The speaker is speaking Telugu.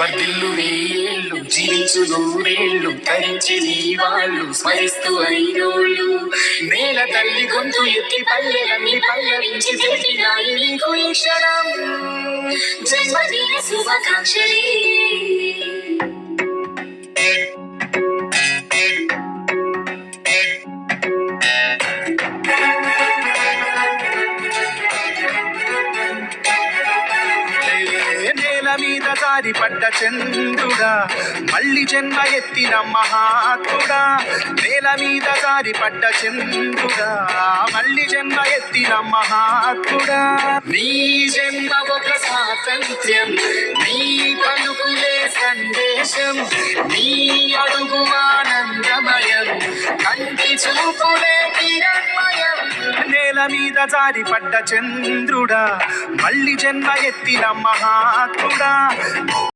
వర్దిల్లు వేళ్ళు జీవించు నూరేళ్ళు ధరించి నీ వాళ్ళు స్మరిస్తూ అయినోళ్ళు నేల తల్లి గొంతు ఎత్తి పల్లెలన్నీ పల్లవించి తెలిపినాయి నీకు ఈ క్షణం. జన్మదిన శుభాకాంక్షలే. మీద దారి పడ్డ చంద్రుడా మళ్ళీ జన్మ ఎత్తిన మహాత్ముడా. నేల మీద దారి పడ్డ చంద్రుడా మళ్ళీ జన్మ ఎత్తిన మహాత్ముడా. నీ జన్మ ఒక స్వాతంత్ర్యం నీ పలుకులే సందేశం నీ అడుగు మీద జారి పడ్డ చంద్రుడా మళ్ళీ జన్మ ఎత్తిన మహాత్ముడా.